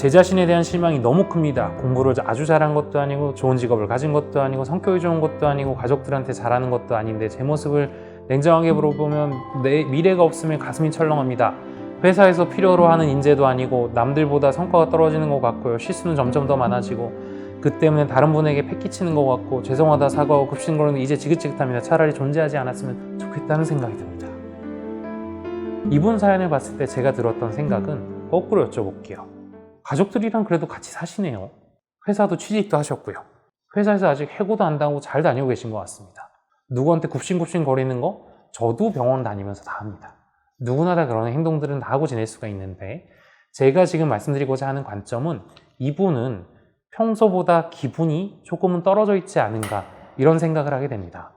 제 자신에 대한 실망이 너무 큽니다. 공부를 아주 잘한 것도 아니고 좋은 직업을 가진 것도 아니고 성격이 좋은 것도 아니고 가족들한테 잘하는 것도 아닌데 제 모습을 냉정하게 물어보면 내 미래가 없으면 가슴이 철렁합니다. 회사에서 필요로 하는 인재도 아니고 남들보다 성과가 떨어지는 것 같고요. 실수는 점점 더 많아지고 그 때문에 다른 분에게 패기치는 것 같고 죄송하다 사과하고 급신거리는 이제 지긋지긋합니다. 차라리 존재하지 않았으면 좋겠다는 생각이 듭니다. 이분 사연을 봤을 때 제가 들었던 생각은 거꾸로 여쭤볼게요. 가족들이랑 그래도 같이 사시네요. 회사도 취직도 하셨고요. 회사에서 아직 해고도 안 당하고 잘 다니고 계신 것 같습니다. 누구한테 굽신굽신 거리는 거 저도 병원 다니면서 다 합니다. 누구나 다 그런 행동들은 다 하고 지낼 수가 있는데 제가 지금 말씀드리고자 하는 관점은 이분은 평소보다 기분이 조금은 떨어져 있지 않은가 이런 생각을 하게 됩니다.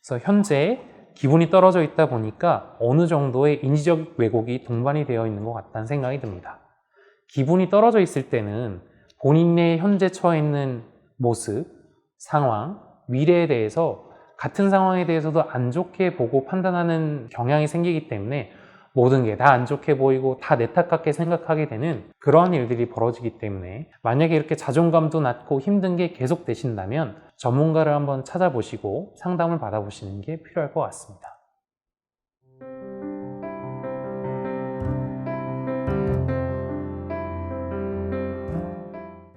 그래서 현재 기분이 떨어져 있다 보니까 어느 정도의 인지적 왜곡이 동반이 되어 있는 것 같다는 생각이 듭니다. 기분이 떨어져 있을 때는 본인의 현재 처해 있는 모습, 상황, 미래에 대해서 같은 상황에 대해서도 안 좋게 보고 판단하는 경향이 생기기 때문에 모든 게 다 안 좋게 보이고 다 내 탓 같게 생각하게 되는 그러한 일들이 벌어지기 때문에 만약에 이렇게 자존감도 낮고 힘든 게 계속 되신다면 전문가를 한번 찾아보시고 상담을 받아보시는 게 필요할 것 같습니다.